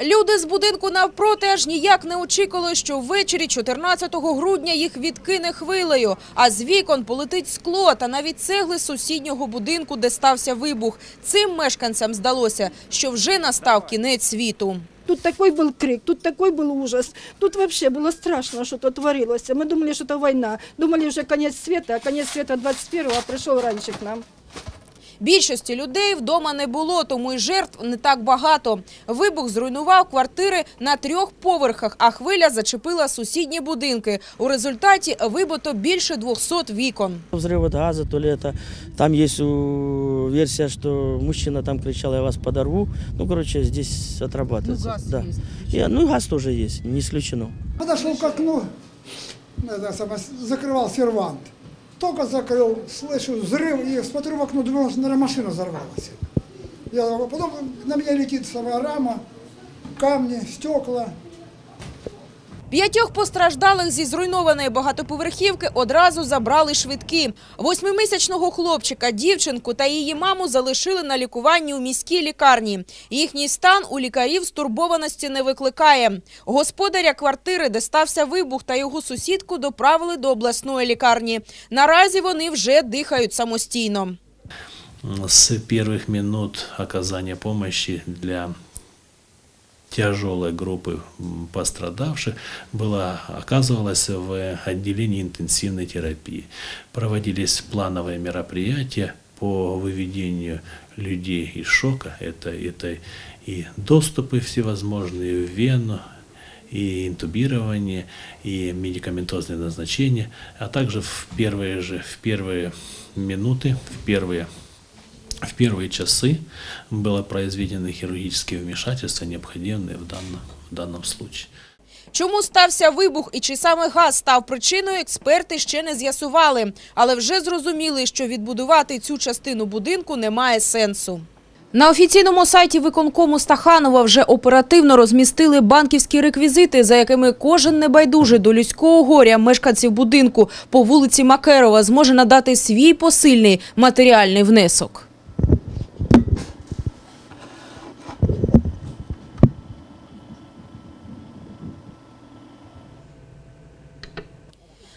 Люди з будинку навпроти аж ніяк не очікували, що ввечері 14 грудня їх відкине хвилею, а з вікон полетить скло та навіть цегли сусіднього будинку, де стався вибух. Цим мешканцям здалося, що вже настав кінець світу. Тут такой был крик, тут такой был ужас. Тут вообще было страшно, что тут творилось. Мы думали, что это война. Думали уже конец света, а конец света 21-го пришел раньше к нам. Більшості людей вдома не було, тому й жертв не так багато. Вибух зруйнував квартири на трьох поверхах, а хвиля зачепила сусідні будинки. У результаті вибито більше 200 вікон. Взрыв от газа, то ли это... Там есть у- версия, что мужчина там кричал, я вас подорву. Ну, короче, здесь отрабатывается. да. И, ну, и газ тоже есть, не исключено. Подошел к окну, это самое, закрывал сервант. Только закрыл, слышу взрыв и смотрю в окно, думал, что, наверное, машина взорвалась. Я, потом на меня летит самая рама, камни, стекла. П'ятьох постраждалих зі зруйнованої багатоповерхівки одразу забрали швидкі. Восьмимісячного хлопчика, дівчинку та її маму залишили на лікуванні у міській лікарні. Їхній стан у лікарів стурбованості не викликає. Господаря квартири, де стався вибух, та його сусідку доправили до обласної лікарні. Наразі вони вже дихають самостійно. с первых минут оказания помощи для тяжелой группы пострадавших была, оказывалась в отделении интенсивной терапии. Проводились плановые мероприятия по выведению людей из шока. Это, это и доступы всевозможные в вену, и интубирование, и медикаментозные назначения, а также в первые же, в первые минуты, в первые в первые часы было произведено хирургические вмешательства, необходимые в данном, в данном случае. Чому стався вибух і чи саме газ став причиною, експерти ще не з'ясували. Але вже зрозуміли, що відбудувати цю частину будинку немає сенсу. На офіційному сайті виконкому Стаханова вже оперативно розмістили банківські реквізити, за якими кожен небайдужий до людського горя мешканців будинку по вулиці Макерова зможе надати свій посильний матеріальний внесок.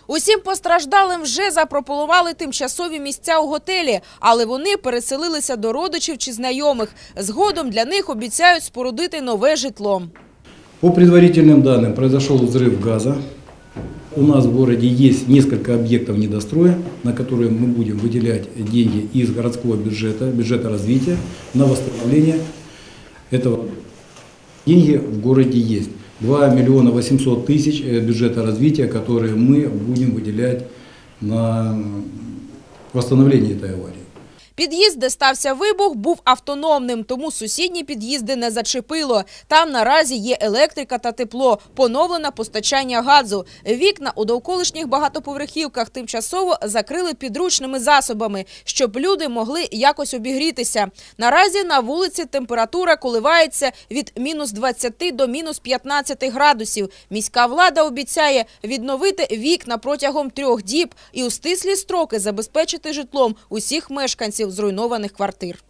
Усім постраждалим вже запропонували тимчасові місця у готелі, але вони переселилися до родичів чи знайомих. Згодом для них обіцяють спорудити нове житло. По предварительным данным произошел взрыв газа. У нас в городе есть несколько объектов недостроя, на которые мы будем выделять деньги из городского бюджета, бюджета развития на восстановление этого. Деньги в городе есть. 2 миллиона 800 тысяч э, бюджета развития, которые мы будем выделять на восстановление этой аварии. Під'їзд, де стався вибух, був автономним, тому сусідні під'їзди не зачепило. Там наразі є електрика та тепло, поновлене постачання газу. Вікна у довколишніх багатоповерхівках тимчасово закрили підручними засобами, щоб люди могли якось обігрітися. Наразі на вулиці температура коливається від мінус 20 до мінус 15 градусів. Міська влада обіцяє відновити вікна протягом трьох діб і у стислі строки забезпечити житлом усіх мешканців зруйнованих квартир.